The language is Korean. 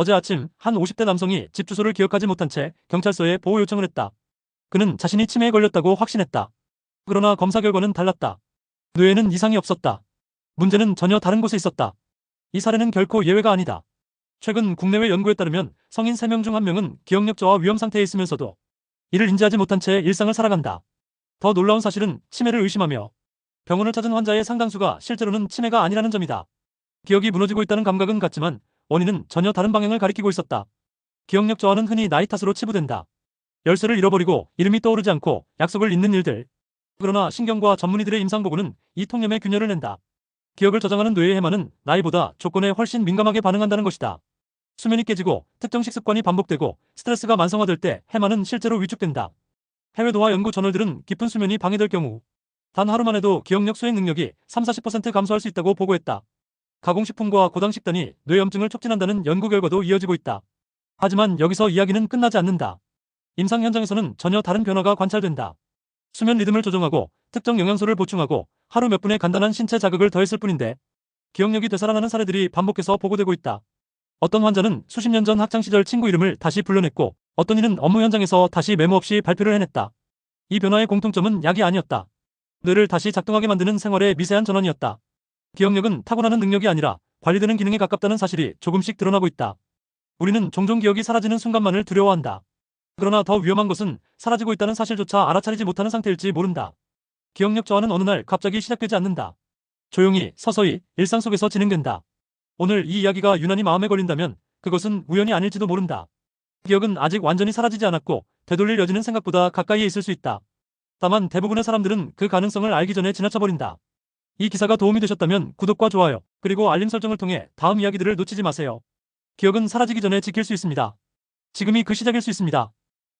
어제 아침 한 50대 남성이 집 주소를 기억하지 못한 채 경찰서에 보호 요청을 했다. 그는 자신이 치매에 걸렸다고 확신했다. 그러나 검사 결과는 달랐다. 뇌에는 이상이 없었다. 문제는 전혀 다른 곳에 있었다. 이 사례는 결코 예외가 아니다. 최근 국내외 연구에 따르면 성인 3명 중 1명은 기억력 저하 위험 상태에 있으면서도 이를 인지하지 못한 채 일상을 살아간다. 더 놀라운 사실은 치매를 의심하며 병원을 찾은 환자의 상당수가 실제로는 치매가 아니라는 점이다. 기억이 무너지고 있다는 감각은 같지만 원인은 전혀 다른 방향을 가리키고 있었다. 기억력 저하는 흔히 나이 탓으로 치부된다. 열쇠를 잃어버리고 이름이 떠오르지 않고 약속을 잊는 일들. 그러나 신경과 전문의들의 임상보고는 이 통념에 균열을 낸다. 기억을 저장하는 뇌의 해마는 나이보다 조건에 훨씬 민감하게 반응한다는 것이다. 수면이 깨지고 특정 식습관이 반복되고 스트레스가 만성화될 때 해마는 실제로 위축된다. 해외 도하 연구 저널들은 깊은 수면이 방해될 경우 단 하루만 해도 기억력 수행 능력이 3, 40% 감소할 수 있다고 보고했다. 가공식품과 고당식단이 뇌염증을 촉진한다는 연구 결과도 이어지고 있다. 하지만 여기서 이야기는 끝나지 않는다. 임상 현장에서는 전혀 다른 변화가 관찰된다. 수면 리듬을 조정하고 특정 영양소를 보충하고 하루 몇 분의 간단한 신체 자극을 더했을 뿐인데 기억력이 되살아나는 사례들이 반복해서 보고되고 있다. 어떤 환자는 수십 년 전 학창시절 친구 이름을 다시 불러냈고 어떤 이는 업무 현장에서 다시 메모 없이 발표를 해냈다. 이 변화의 공통점은 약이 아니었다. 뇌를 다시 작동하게 만드는 생활의 미세한 전환이었다. 기억력은 타고나는 능력이 아니라 관리되는 기능에 가깝다는 사실이 조금씩 드러나고 있다. 우리는 종종 기억이 사라지는 순간만을 두려워한다. 그러나 더 위험한 것은 사라지고 있다는 사실조차 알아차리지 못하는 상태일지 모른다. 기억력 저하는 어느 날 갑자기 시작되지 않는다. 조용히 서서히 일상 속에서 진행된다. 오늘 이 이야기가 유난히 마음에 걸린다면 그것은 우연이 아닐지도 모른다. 기억은 아직 완전히 사라지지 않았고 되돌릴 여지는 생각보다 가까이에 있을 수 있다. 다만 대부분의 사람들은 그 가능성을 알기 전에 지나쳐버린다. 이 기사가 도움이 되셨다면 구독과 좋아요, 그리고 알림 설정을 통해 다음 이야기들을 놓치지 마세요. 기억은 사라지기 전에 지킬 수 있습니다. 지금이 그 시작일 수 있습니다.